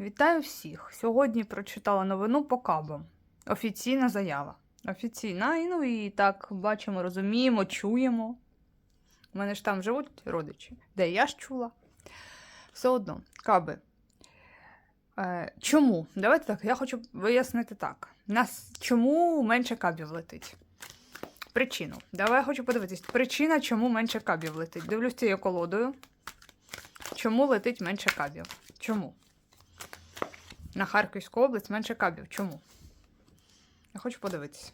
Вітаю всіх! Сьогодні прочитала новину по кабам. Офіційна заява. Офіційна, і ну і так бачимо, розуміємо, чуємо. У мене ж там живуть родичі, де я ж чула. Все одно, каби. Е, чому? Давайте так, я хочу вияснити так. Нас чому менше кабів летить? Причину. Давай я хочу подивитись. Причина, чому менше кабів летить. Дивлюсь цією колодою. Чому летить менше кабів? Чому? На Харківську область менше кабів. Чому? Я хочу подивитися.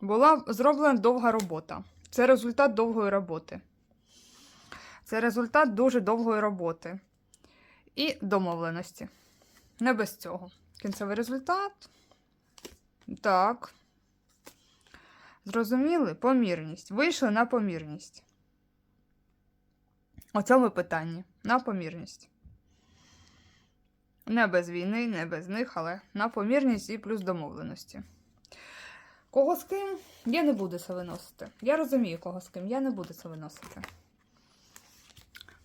Була зроблена довга робота. Це результат довгої роботи. Це результат дуже довгої роботи. І домовленості. Не без цього. Кінцевий результат. Так. Зрозуміли? Помірність. Вийшли на помірність. У цьому питанні. На помірність. Не без війни, не без них, але на помірність і плюс домовленості. Кого з ким? Я не буду це виносити. Я розумію, кого з ким. Я не буду це виносити.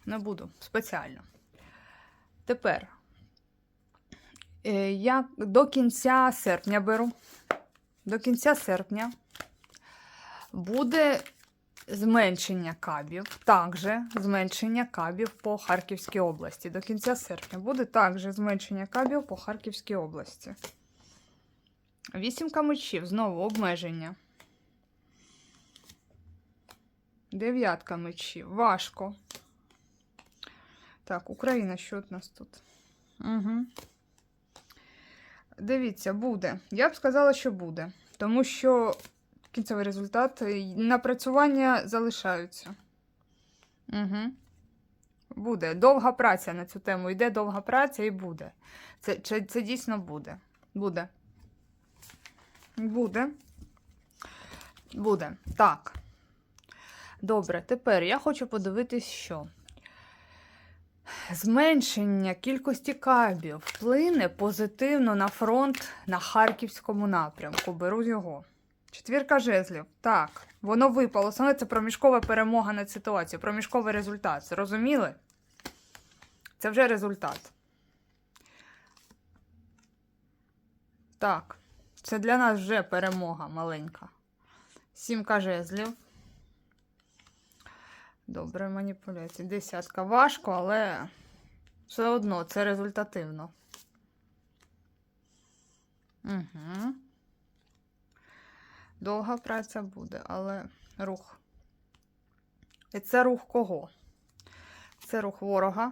Не буду спеціально. Тепер е, я до кінця серпня беру. До кінця серпня буде зменшення кабів, також зменшення кабів по Харківській області. До кінця серпня буде також зменшення кабів по Харківській області. Вісімка мечів, знову обмеження. Дев'ятка мечів. Важко. Так, Україна, що у нас тут? Угу. Дивіться, буде. Я б сказала, що буде. Тому що кінцевий результат е, напрацювання залишаються. Угу. Буде. Довга праця на цю тему. Йде довга праця і буде. Це, це, це дійсно буде. Буде. Буде. Буде. Так. Добре, тепер я хочу подивитись, що. Зменшення кількості кабів вплине позитивно на фронт на Харківському напрямку. Беру його. Четвірка жезлів. Так, воно випало. Саме це проміжкова перемога над ситуацією, проміжковий результат. Зрозуміли? Це вже результат. Так, це для нас вже перемога маленька. Сімка жезлів. Добре, маніпуляції. Десятка. Важко, але все одно це результативно. Угу. Довга праця буде, але рух. І це рух кого? Це рух ворога,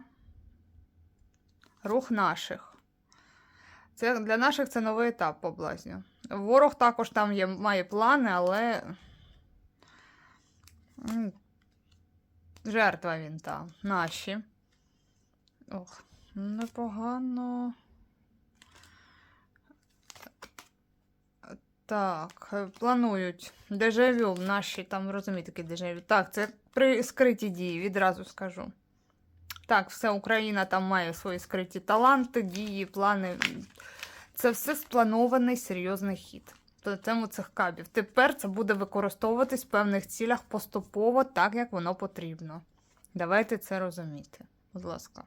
рух наших. Це для наших це новий етап по блазню. Ворог також там є, має плани, але. Жертва він там. Наші. Ох, непогано. Так, е, планують дежавю, наші там розумієте, таке дежавю. Так, це при скриті дії, відразу скажу. Так, все, Україна там має свої скриті таланти, дії, плани. Це все спланований серйозний хід. По тему цих кабів. Тепер це буде використовуватись в певних цілях поступово, так як воно потрібно. Давайте це розуміти. Будь ласка.